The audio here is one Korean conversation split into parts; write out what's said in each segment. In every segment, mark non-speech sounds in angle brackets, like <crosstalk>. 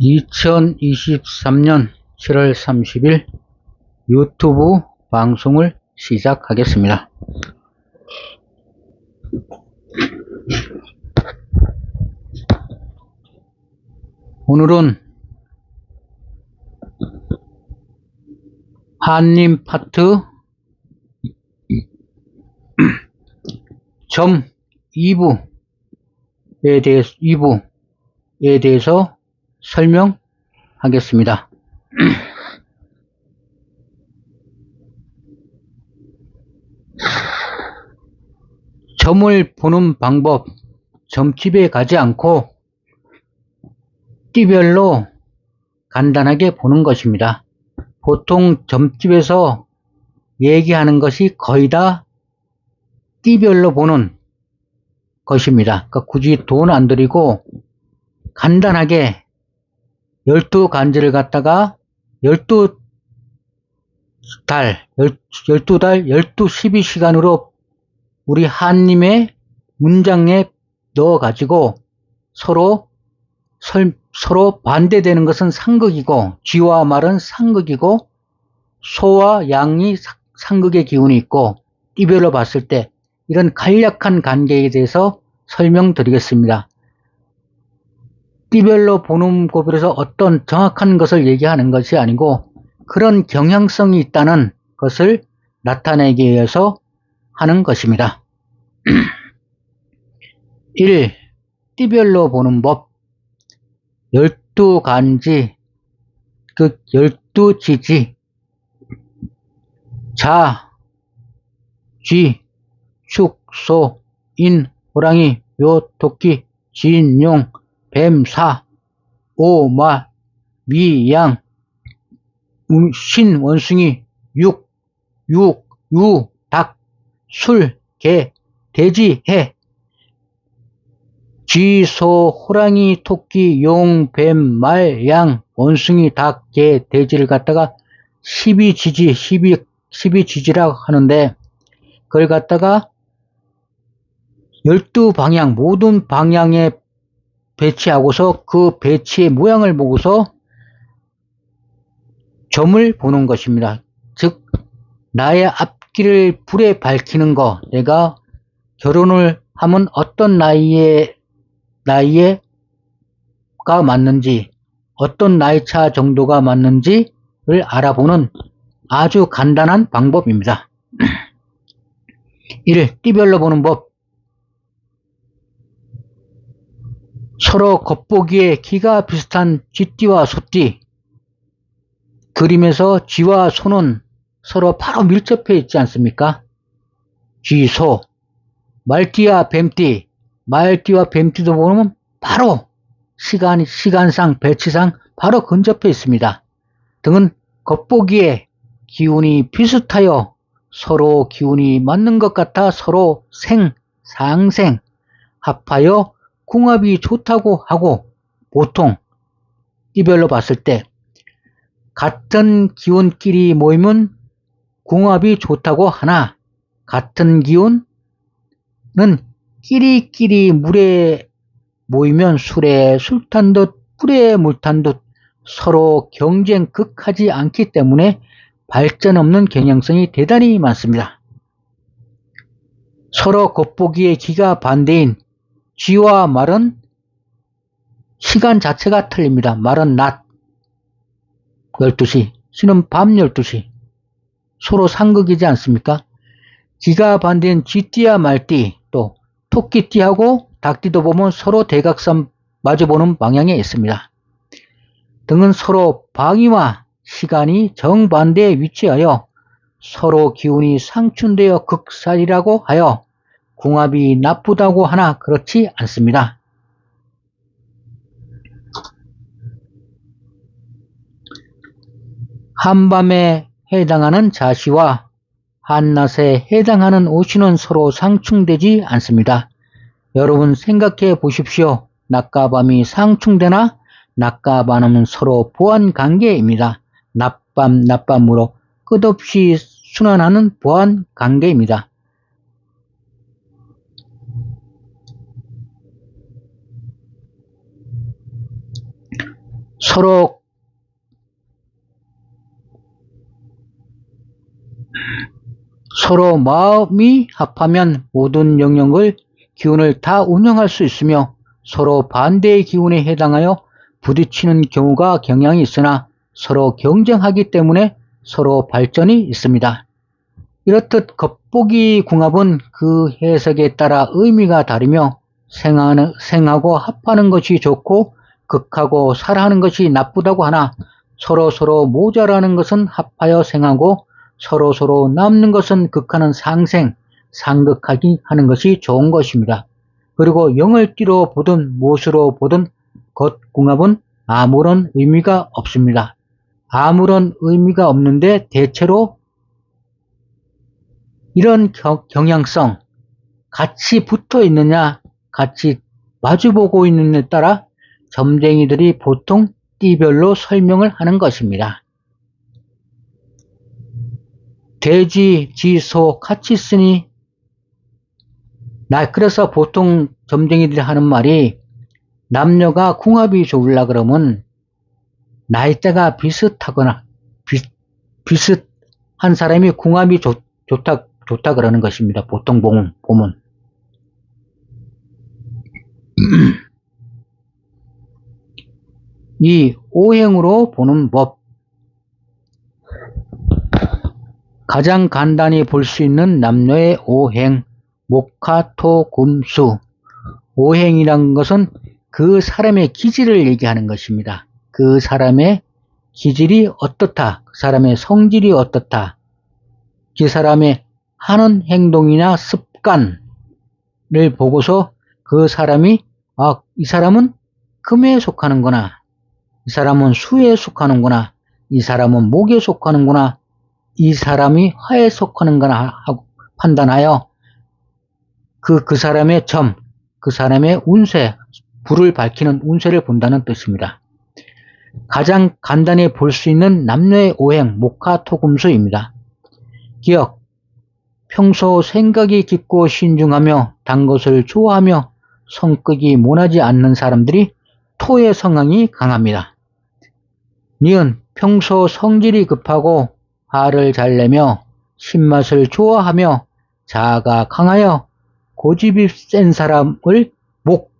2023년 7월 30일 유튜브 방송을 시작하겠습니다. 오늘은 한림 파트 점 2부 에 대해서 2부에 대해서 설명하겠습니다. <clears throat> 점을 보는 방법, 점집에 가지 않고 띠별로 간단하게 보는 것입니다. 보통 점집에서 얘기하는 것이 거의 다 띠별로 보는 것입니다. 그러니까 굳이 돈 안 들이고 간단하게 12간지를 갖다가 12달, 12달, 12, 12시간으로 우리 한님의 문장에 넣어가지고 서로 설, 서로 반대되는 것은 상극이고 쥐와 말은 상극이고 소와 양이 상극의 기운이 있고 이별로 봤을 때 이런 간략한 관계에 대해서 설명드리겠습니다. 띠별로 보는 고별에서 어떤 정확한 것을 얘기하는 것이 아니고 그런 경향성이 있다는 것을 나타내기 위해서 하는 것입니다. <clears throat> 1. 띠별로 보는 법. 열두 간지, 그 열두 지지, 자, 쥐, 축, 소, 인, 호랑이, 묘, 토끼, 진, 용, 뱀, 사, 오, 마, 미, 양, 신, 원숭이, 육, 육, 유, 닭, 술, 개, 돼지, 해, 쥐, 소, 호랑이, 토끼, 용, 뱀, 말, 양, 원숭이, 닭, 개, 돼지를 갖다가 12지지, 12, 12지지라고 하는데 그걸 갖다가 12방향, 모든 방향에 배치하고서 그 배치의 모양을 보고서 점을 보는 것입니다. 즉, 나의 앞길을 불에 밝히는 거, 내가 결혼을 하면 어떤 나이에, 나이에가 맞는지, 어떤 나이차 정도가 맞는지를 알아보는 아주 간단한 방법입니다. <clears throat> 1. 띠별로 보는 법. 서로 겉보기에 키가 비슷한 쥐띠와 소띠. 그림에서 쥐와 소는 서로 바로 밀접해 있지 않습니까? 쥐, 소. 말띠와 뱀띠. 말띠와 뱀띠도 보면 바로 시간, 시간상, 배치상 바로 근접해 있습니다. 등은 겉보기에 기운이 비슷하여 서로 기운이 맞는 것 같아 서로 생, 상생, 합하여 궁합이 좋다고 하고 보통 이별로 봤을 때 같은 기운끼리 모이면 궁합이 좋다고 하나 같은 기운은 끼리끼리 물에 모이면 술에 술탄 듯 꿀에 물탄 듯 서로 경쟁 극하지 않기 때문에 발전 없는 경향성이 대단히 많습니다. 서로 겉보기에 기가 반대인 쥐와 말은 시간 자체가 틀립니다. 말은 낮 12시, 쥐는 밤 12시. 서로 상극이지 않습니까? 기가 반대인 쥐띠와 말띠, 또 토끼띠하고 닭띠도 보면 서로 대각선 마주보는 방향에 있습니다. 등은 서로 방위와 시간이 정반대에 위치하여 서로 기운이 상충되어 극살이라고 하여 궁합이 나쁘다고 하나 그렇지 않습니다. 한밤에 해당하는 자시와 한낮에 해당하는 오시는 서로 상충되지 않습니다. 여러분 생각해 보십시오. 낮과 밤이 상충되나 낮과 밤은 서로 보완 관계입니다. 낮밤 낮밤으로 끝없이 순환하는 보완 관계입니다. 서로 서로 마음이 합하면 모든 영역을 기운을 다 운영할 수 있으며 서로 반대의 기운에 해당하여 부딪히는 경우가 경향이 있으나 서로 경쟁하기 때문에 서로 발전이 있습니다. 이렇듯 겉보기 궁합은 그 해석에 따라 의미가 다르며 생하는, 생하고 합하는 것이 좋고 극하고 살하는 것이 나쁘다고 하나 서로 서로 모자라는 것은 합하여 생하고 서로 서로 남는 것은 극하는 상생, 상극하기 하는 것이 좋은 것입니다. 그리고 영을 띠로 보든 못으로 보든 겉궁합은 아무런 의미가 없습니다. 아무런 의미가 없는데 대체로 이런 경향성, 같이 붙어 있느냐, 같이 마주보고 있느냐에 따라 점쟁이들이 보통 띠별로 설명을 하는 것입니다. 돼지, 지, 소 같이 있으니 나 그래서 보통 점쟁이들이 하는 말이 남녀가 궁합이 좋으려 그러면 나이대가 비슷하거나 비, 비슷한 사람이 궁합이 좋, 좋다 좋다 그러는 것입니다. 보통 보면, 보면. 이 오행으로 보는 법 가장 간단히 볼 수 있는 남녀의 오행 목화토금수 오행이란 것은 그 사람의 기질을 얘기하는 것입니다. 그 사람의 기질이 어떻다, 그 사람의 성질이 어떻다, 그 사람의 하는 행동이나 습관을 보고서 그 사람이 아, 이 사람은 금에 속하는구나. 이 사람은 수에 속하는구나. 이 사람은 목에 속하는구나. 이 사람이 화에 속하는구나 하고 판단하여 그, 그 사람의 점, 그 사람의 운세, 불을 밝히는 운세를 본다는 뜻입니다. 가장 간단히 볼 수 있는 남녀의 오행, 목화 토금수입니다. 기억, 평소 생각이 깊고 신중하며 단 것을 좋아하며 성격이 모나지 않는 사람들이 토의 성향이 강합니다. 니은 평소 성질이 급하고 화를 잘 내며 신맛을 좋아하며 자아가 강하여 고집이 센 사람을 목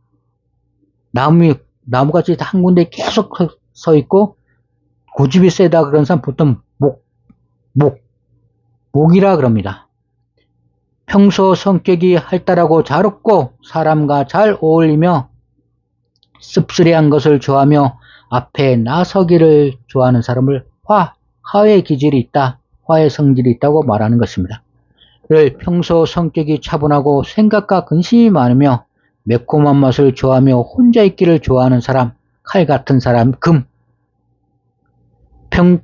나무 나무같이 한 군데 계속 서 있고 고집이 세다 그런 사람 보통 목, 목, 목이라 그럽니다. 평소 성격이 활달하고 잘 웃고 사람과 잘 어울리며 씁쓸해한 것을 좋아하며 앞에 나서기를 좋아하는 사람을 화, 화의 기질이 있다, 화의 성질이 있다고 말하는 것입니다. 를 평소 성격이 차분하고 생각과 근심이 많으며 매콤한 맛을 좋아하며 혼자 있기를 좋아하는 사람, 칼 같은 사람, 금. 평,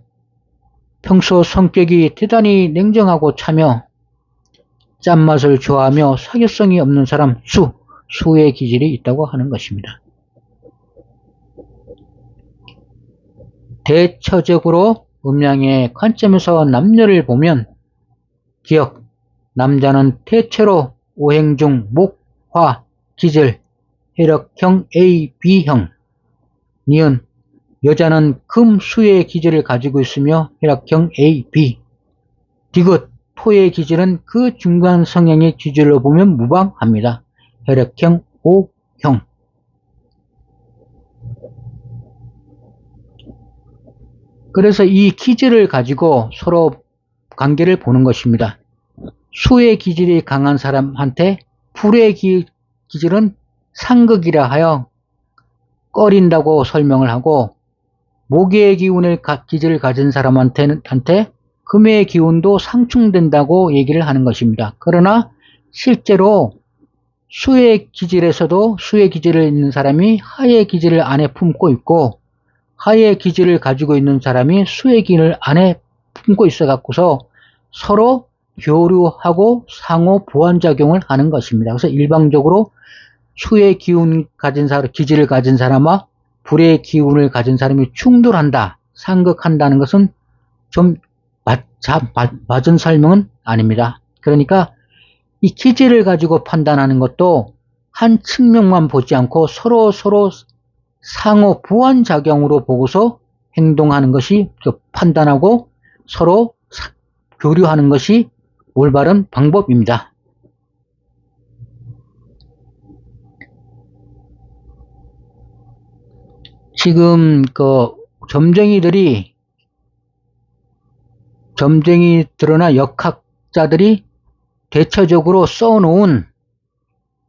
평소 성격이 대단히 냉정하고 차며 짠맛을 좋아하며 사교성이 없는 사람 수, 수의 기질이 있다고 하는 것입니다. 대처적으로 음양의 관점에서 남녀를 보면 기억, 남자는 대체로 오행 중 목, 화, 기질, 혈액형 A, B형, 니은, 여자는 금, 수의 기질을 가지고 있으며 혈액형 A, B, 디귿, 토의 기질은 그 중간 성향의 기질로 보면 무방합니다. 혈액형 O형 그래서 이 기질을 가지고 서로 관계를 보는 것입니다. 수의 기질이 강한 사람한테 불의 기, 기질은 상극이라 하여 꺼린다고 설명을 하고 목의 기운을 기질을 가진 사람한테는 한테 금의 기운도 상충된다고 얘기를 하는 것입니다. 그러나 실제로 수의 기질에서도 수의 기질을 있는 사람이 하의 기질을 안에 품고 있고 하의 기질을 가지고 있는 사람이 수의 기운을 안에 품고 있어 갖고서 서로 교류하고 상호 보완작용을 하는 것입니다. 그래서 일방적으로 수의 기운 가진 사람, 기질을 가진 사람과 불의 기운을 가진 사람이 충돌한다, 상극한다는 것은 좀 맞, 맞, 맞은 설명은 아닙니다. 그러니까 이 기질을 가지고 판단하는 것도 한 측면만 보지 않고 서로 서로 상호 부완작용으로 보고서 행동하는 것이 그 판단하고 서로 사- 교류하는 것이 올바른 방법입니다. 지금 그 점쟁이들이 점쟁이들이나 역학자들이 대체적으로 써놓은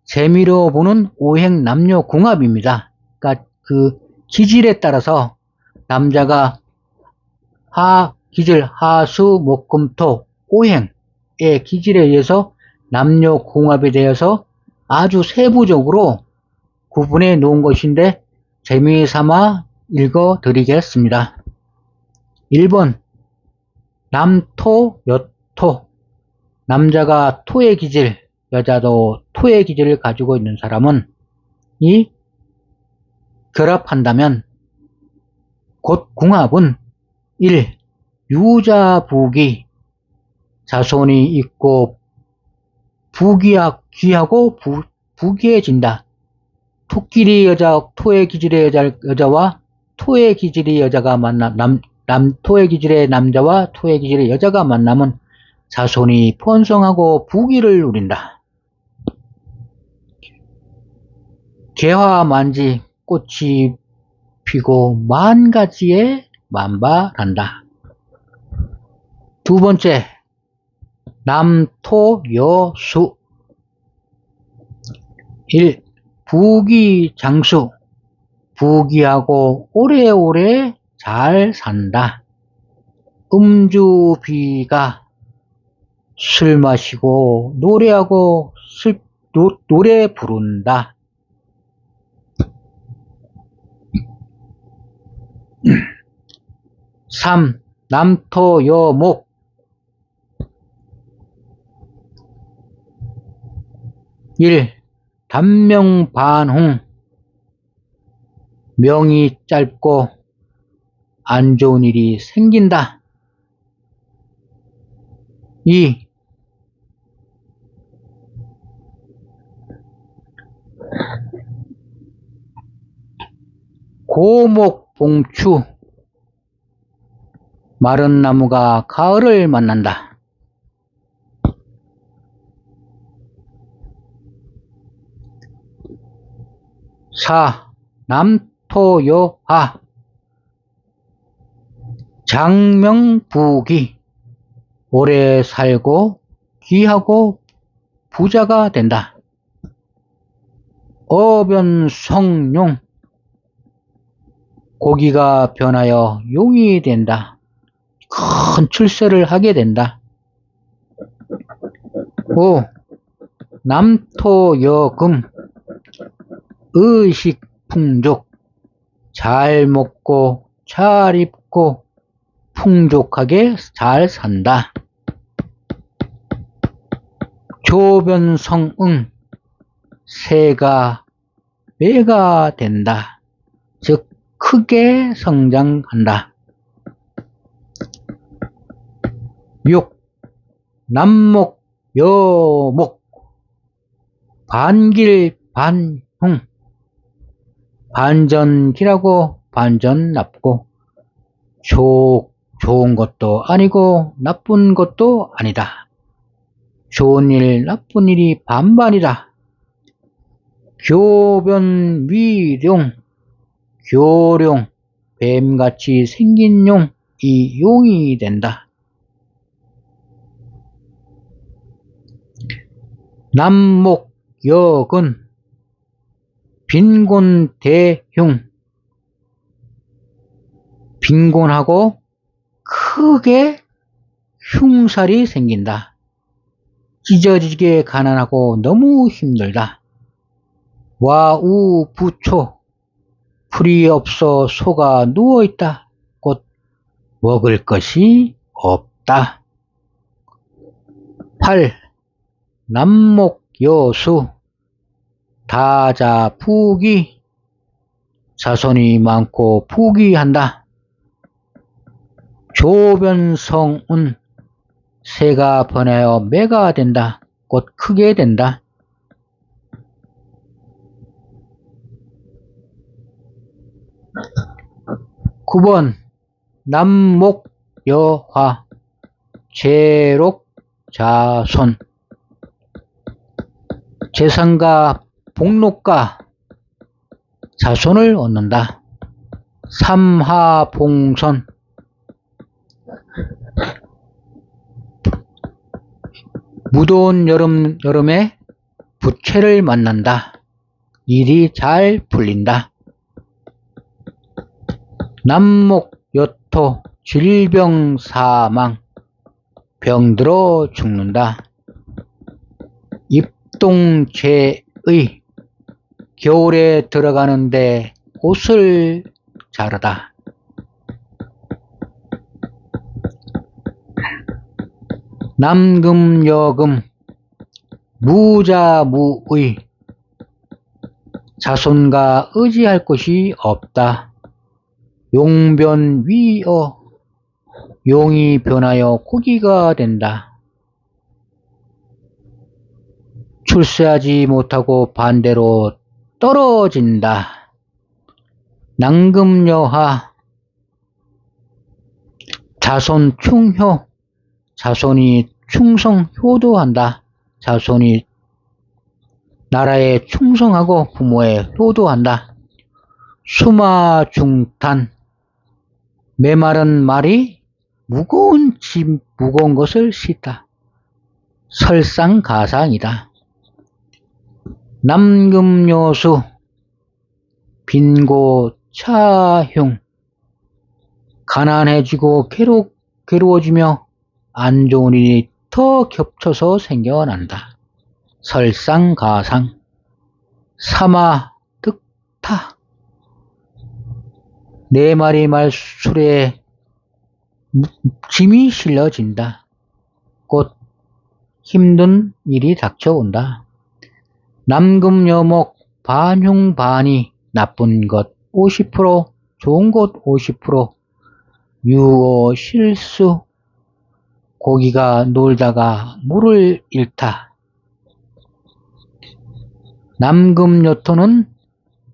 재미로 보는 오행 남녀 궁합입니다. 그러니까 그 기질에 따라서 남자가 하 기질 하수 목금토 오행의 기질에 의해서 남녀 궁합에 대해서 아주 세부적으로 구분해 놓은 것인데 재미삼아 읽어 드리겠습니다. 1번 남토 여토 남자가 토의 기질 여자도 토의 기질을 가지고 있는 사람은 이 결합한다면 곧 궁합은 1. 유자 부기 자손이 있고 부귀하, 귀하고 부, 부귀해진다. 토끼리 여자, 토의 기질의 여자, 여자와 토의 기질의 여자가 만나, 남, 남, 토의 기질의 남자와 토의 기질의 여자가 만나면 자손이 번성하고 부귀를 누린다. 개화 만지 꽃이 피고 만 가지의 만발한다. 두 번째, 남토여수 1. 부귀장수 부귀하고 오래오래 잘 산다. 음주비가 술 마시고 노래하고 슬, 노, 노래 부른다. 3. 남토여목 일 단명반홍 명이 짧고 안 좋은 일이 생긴다. 2. 고목봉추 마른 나무가 가을을 만난다. 사 남토여하 장명부기 오래 살고 귀하고 부자가 된다. 어변성룡 고기가 변하여 용이 된다. 큰 출세를 하게 된다. 5. 남토여금 의식 풍족 잘 먹고 잘 입고 풍족하게 잘 산다. 조변성응 새가 매가 된다. 즉 크게 성장한다. 6. 남목 여목 반길 반흉 반전기라고 반전납고 좋, 좋은 것도 아니고 나쁜 것도 아니다. 좋은 일, 나쁜 일이 반반이다. 교변 위룡, 교룡, 뱀같이 생긴 용, 이 용이 된다. 남목역은 빈곤대흉 빈곤하고 크게 흉살이 생긴다. 찢어지게 가난하고 너무 힘들다. 와우 부초 풀이 없어 소가 누워있다. 곧 먹을 것이 없다. 8. 남목여수 다자부기 자손이 많고 부귀한다. 조변성은 새가 번하여 매가 된다. 곧 크게 된다. 9번 남목여화 제록자손 재산과 복록과 자손을 얻는다. 삼하봉선 무더운 여름, 여름에 부채를 만난다. 일이 잘 풀린다. 남목 여토 질병 사망 병들어 죽는다. 입동제의 겨울에 들어가는데 옷을 자르다. 남금여금 무자무의 자손과 의지할 곳이 없다. 용변위어 용이 변하여 고기가 된다. 출세하지 못하고 반대로 떨어진다. 낭금여하 자손 충효 자손이 충성 효도한다. 자손이 나라에 충성하고 부모에 효도한다. 수마중탄 메마른 말이 무거운 짐 무거운 것을 싣다. 설상가상이다. 남금요수 빈고 차흉 가난해지고 괴로, 괴로워지며 안 좋은 일이 더 겹쳐서 생겨난다. 설상가상 사마 득타 네 마리 말술에 짐이 실려진다. 곧 힘든 일이 닥쳐온다. 남금여목 반흉반이 나쁜 것 50% 좋은 것 50% 유어 실수 고기가 놀다가 물을 잃다. 남금요토는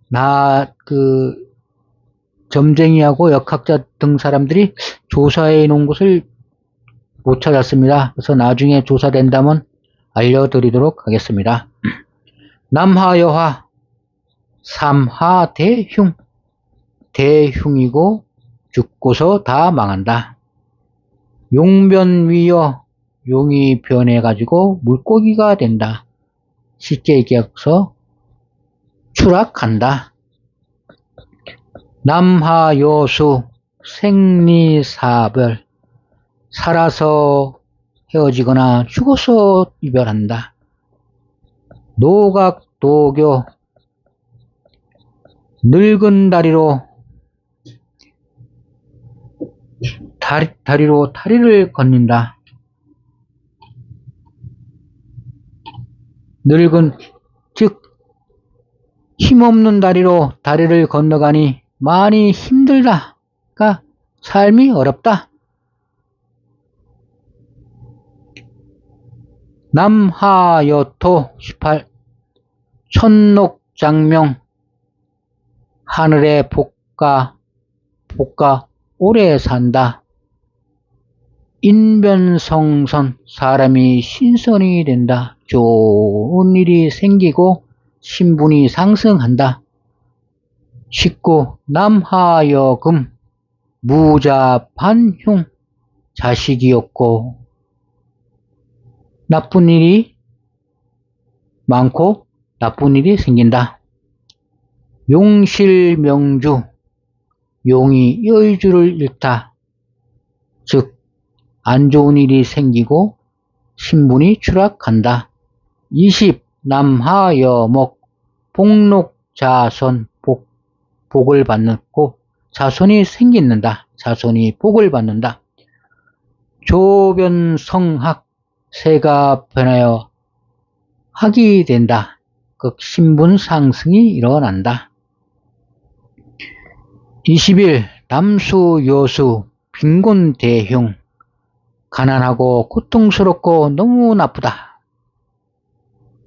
나 그 점쟁이하고 역학자 등 사람들이 조사해 놓은 것을 못 찾았습니다. 그래서 나중에 조사된다면 알려드리도록 하겠습니다. 남하여화 삼하 대흉 대흉이고 죽고서 다 망한다. 용변위여 용이 변해가지고 물고기가 된다. 쉽게 얘기해서 추락한다. 남하여수 생리사별 살아서 헤어지거나 죽어서 이별한다. 노각도교 늙은 다리로 다리, 다리로 다리를 건넨다. 늙은 즉 힘없는 다리로 다리를 건너가니 많이 힘들다. 가 삶이 어렵다. 남하여토 18 천록장명 하늘에 복가 복가 오래 산다. 인변성선 사람이 신선이 된다. 좋은 일이 생기고 신분이 상승한다. 19. 남하여금 무자반흉 자식이 없고 나쁜 일이 많고 나쁜 일이 생긴다. 용실명주 용이 여의주를 잃다. 즉 안 좋은 일이 생기고 신분이 추락한다. 20. 남하여목 복록자선 복 복을 받고 자손이 생긴다. 자손이 복을 받는다. 조변성학 새가 변하여 학이 된다. 그 신분 상승이 일어난다. 20일 남수 여수 빈곤 대흉 가난하고 고통스럽고 너무 나쁘다.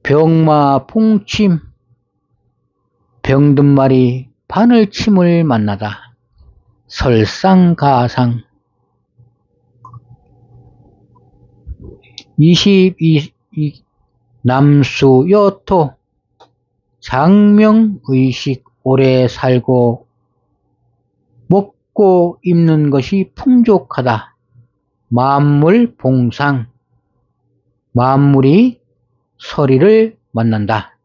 병마 풍침 병든 말이 바늘침을 만나다. 설상가상 22 남수 여토 장명의식 오래 살고 먹고 입는 것이 풍족하다. 만물 봉상 만물이 서리를 만난다.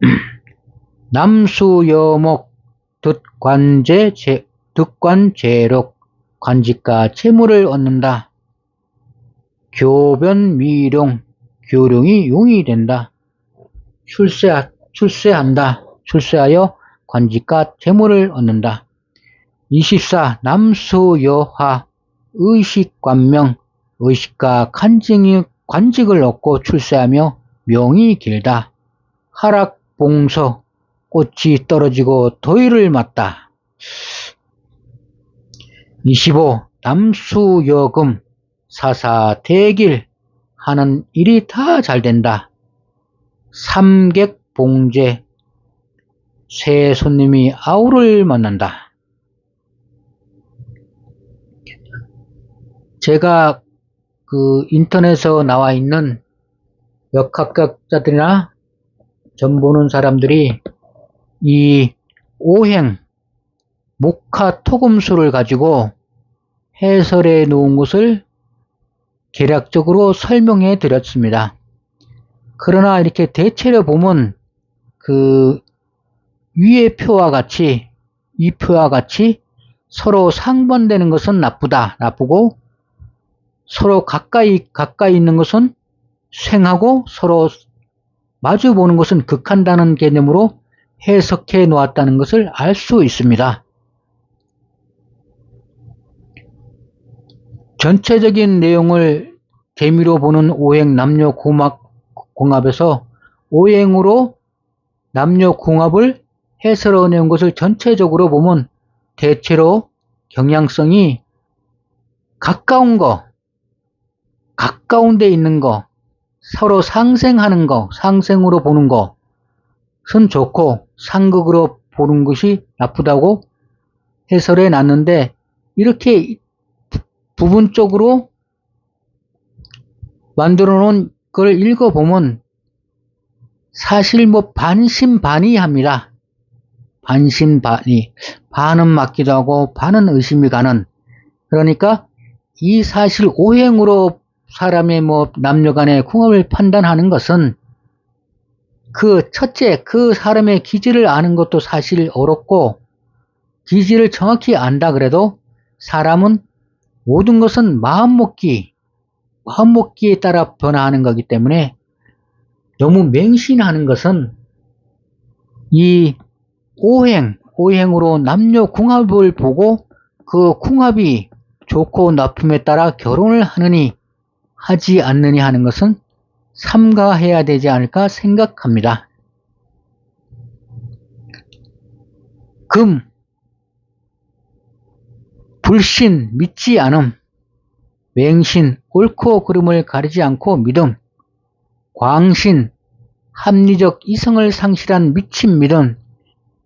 <clears throat> 남수여목 득관제 제, 득관제록 관직과 재물을 얻는다. 교변 미룡 교룡이 용이 된다. 출세 출세한다. 출세하여 관직과 재물을 얻는다. 24. 남수여화 의식관명 의식과 간증이 관직을 얻고 출세하며 명이 길다. 하락봉서 꽃이 떨어지고 더위를 맞다. 25. 남수여금 사사대길 하는 일이 다 잘 된다. 삼객봉제 새 손님이 아우를 만난다. 제가 그 인터넷에 나와 있는 역학학자들이나 점 보는 사람들이 이 오행 목화 토금수를 가지고 해설해 놓은 것을 계략적으로 설명해 드렸습니다. 그러나 이렇게 대체로 보면 그 위의 표와 같이 이 표와 같이 서로 상반되는 것은 나쁘다, 나쁘고 서로 가까이 가까이 있는 것은 생하고 서로 마주 보는 것은 극한다는 개념으로 해석해 놓았다는 것을 알 수 있습니다. 전체적인 내용을 재미로 보는 오행 남녀 공합, 공합에서 오행으로 남녀 공합을 해설해 낸 것을 전체적으로 보면 대체로 경향성이 가까운 거, 가까운 데 있는 거, 서로 상생하는 거, 상생으로 보는 것은 좋고 상극으로 보는 것이 나쁘다고 해설해 놨는데 이렇게 부분적으로 만들어 놓은 걸 읽어보면 사실 뭐 반신반의합니다. 반신반의. 반은 맞기도 하고 반은 의심이 가는. 그러니까 이 사실 오행으로 사람의 뭐 남녀 간의 궁합을 판단하는 것은 그 첫째 그 사람의 기질을 아는 것도 사실 어렵고 기질을 정확히 안다 그래도 사람은 모든 것은 마음먹기 마음먹기에 따라 변화하는 거기 때문에 너무 맹신하는 것은 이 오행 오행으로 남녀 궁합을 보고 그 궁합이 좋고 나쁨에 따라 결혼을 하느니 하지 않느냐 하는 것은 삼가해야 되지 않을까 생각합니다. 금, 불신, 믿지 않음, 맹신, 옳고 그름을 가리지 않고 믿음, 광신, 합리적 이성을 상실한 미친 믿음,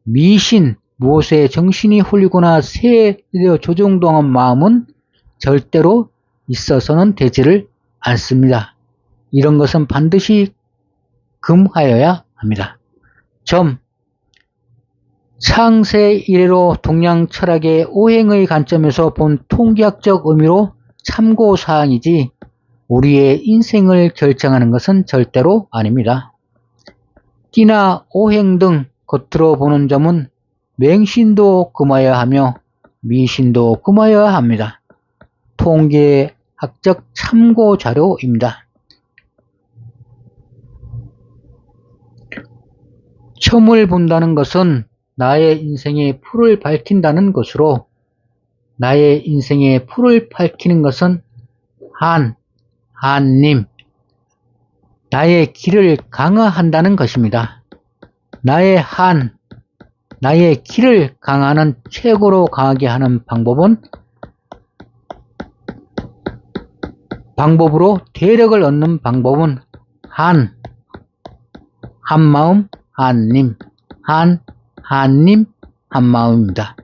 미신, 무엇에 정신이 홀리거나 세에 조종동한 마음은 절대로 있어서는 되지를 않습니다. 이런 것은 반드시 금하여야 합니다. 점 창세 이래로 동양 철학의 오행의 관점에서 본 통계학적 의미로 참고사항이지 우리의 인생을 결정하는 것은 절대로 아닙니다. 띠나 오행 등 겉으로 보는 점은 맹신도 금하여야 하며 미신도 금하여야 합니다. 통계 학적 참고 자료입니다. 첨을 본다는 것은 나의 인생의 풀을 밝힌다는 것으로 나의 인생의 풀을 밝히는 것은 한, 한님, 나의 길을 강화한다는 것입니다. 나의 한, 나의 길을 강화하는 최고로 강하게 하는 방법은 방법으로 대력을 얻는 방법은 한, 한마음, 한님, 한, 한님, 한마음입니다.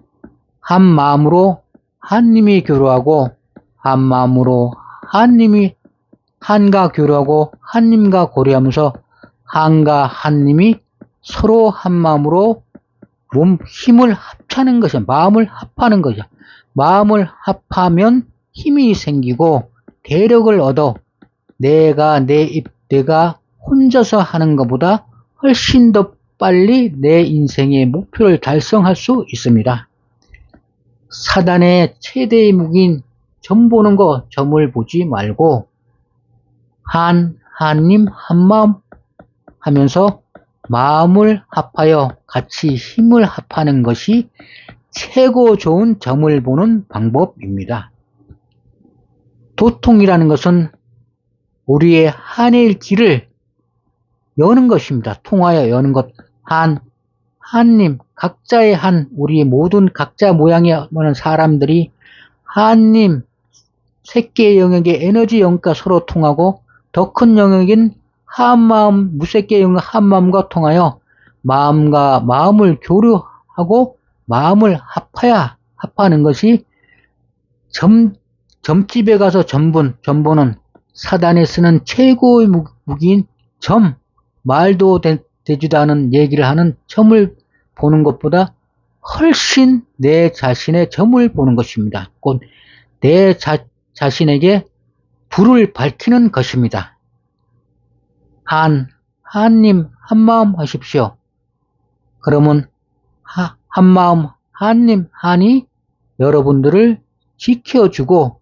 한마음으로 한님이 교류하고, 한마음으로 한님이 한과 교류하고, 한님과 고려하면서 한과 한님이 서로 한마음으로 몸 힘을 합하는 것이야. 마음을 합하는 것이야. 마음을 합하면 힘이 생기고 대력을 얻어 내가 내 입, 내가 혼자서 하는 것보다 훨씬 더 빨리 내 인생의 목표를 달성할 수 있습니다. 사단의 최대의 무기인 점 보는 거, 점을 보지 말고 한, 한님, 한마음 하면서 마음을 합하여 같이 힘을 합하는 것이 최고 좋은 점을 보는 방법입니다. 도통이라는 것은 우리의 한일 길을 여는 것입니다. 통하여 여는 것. 한, 한님, 각자의 한, 우리 모든 각자 모양의 많은 사람들이 한님, 새끼의 영역의 에너지 영역과 서로 통하고 더 큰 영역인 한마음, 무색의 영역 한마음과 통하여 마음과 마음을 교류하고 마음을 합하야 합하는 것이 점, 점집에 가서 점분, 점보는 사단이 쓰는 최고의 무기인 점, 말도 되, 지도 않은 얘기를 하는 점을 보는 것보다 훨씬 내 자신의 점을 보는 것입니다. 곧 내 자신에게 불을 밝히는 것입니다. 한, 한님, 한마음 하십시오. 그러면 하, 한마음, 한님, 한이 여러분들을 지켜주고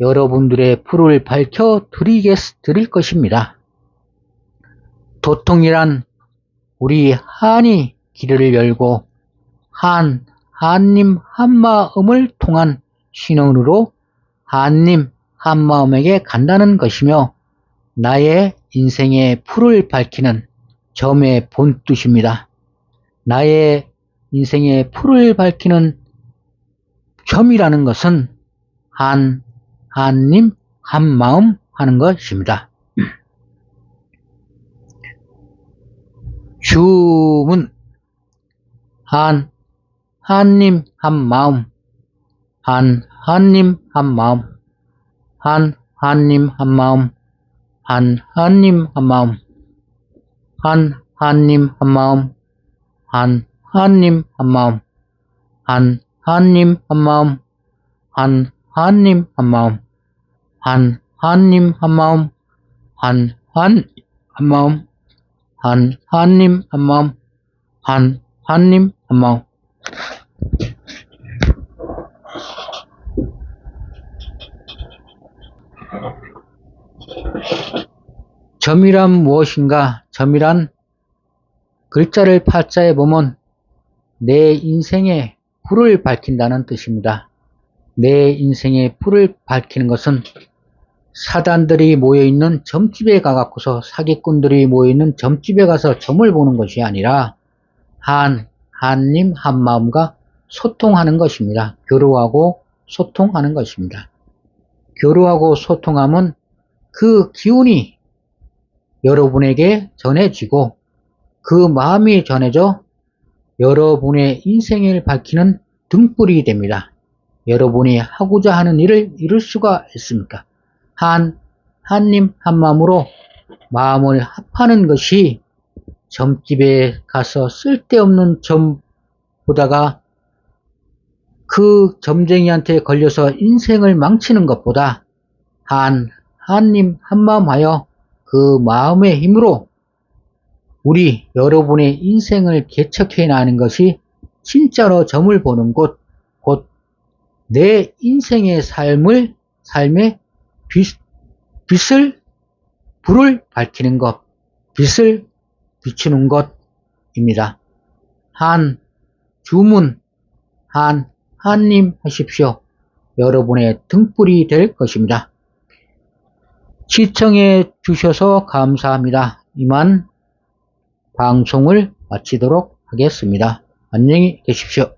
여러분들의 불을 밝혀 드리겠, 드릴 것입니다. 도통이란 우리 한이 길을 열고 한, 한님 한마음을 통한 신원으로 한님 한마음에게 간다는 것이며 나의 인생의 풀을 밝히는 점의 본뜻입니다. 나의 인생의 풀을 밝히는 점이라는 것은 한, 한님, 한마음 하는 것입니다. 주문 한, 한님, 한 마음 한, 한님, 한 마음 한, 한님, 한 마음 한, 한님, 한 마음 한, 한님, 한 마음 한, 한님, 한 마음 한, 한님, 한 마음 한, 한님, 한 마음 한, 한님, 한 마음 한, 한, 한마음 한, 한님, 한 마음 한, 한님, 한 마음 점이란 무엇인가? 점이란 글자를 팔자에 보면 내 인생의 불을 밝힌다는 뜻입니다. 내 인생의 불을 밝히는 것은 사단들이 모여있는 점집에 가갖고서 사기꾼들이 모여있는 점집에 가서 점을 보는 것이 아니라 한, 한님, 한마음과 소통하는 것입니다. 교류하고 소통하는 것입니다. 교류하고 소통하면 그 기운이 여러분에게 전해지고 그 마음이 전해져 여러분의 인생을 밝히는 등불이 됩니다. 여러분이 하고자 하는 일을 이룰 수가 있습니까? 한, 한님 한마음으로 마음을 합하는 것이 점집에 가서 쓸데없는 점 보다가 그 점쟁이한테 걸려서 인생을 망치는 것보다 한, 한님 한마음하여 그 마음의 힘으로 우리 여러분의 인생을 개척해 나가는 것이 진짜로 점을 보는 곳, 곧 내 인생의 삶을, 삶의 빛, 빛을, 불을 밝히는 것, 빛을 비추는 것입니다. 한, 주문, 한, 한님 하십시오. 여러분의 등불이 될 것입니다. 시청해 주셔서 감사합니다. 이만 방송을 마치도록 하겠습니다. 안녕히 계십시오.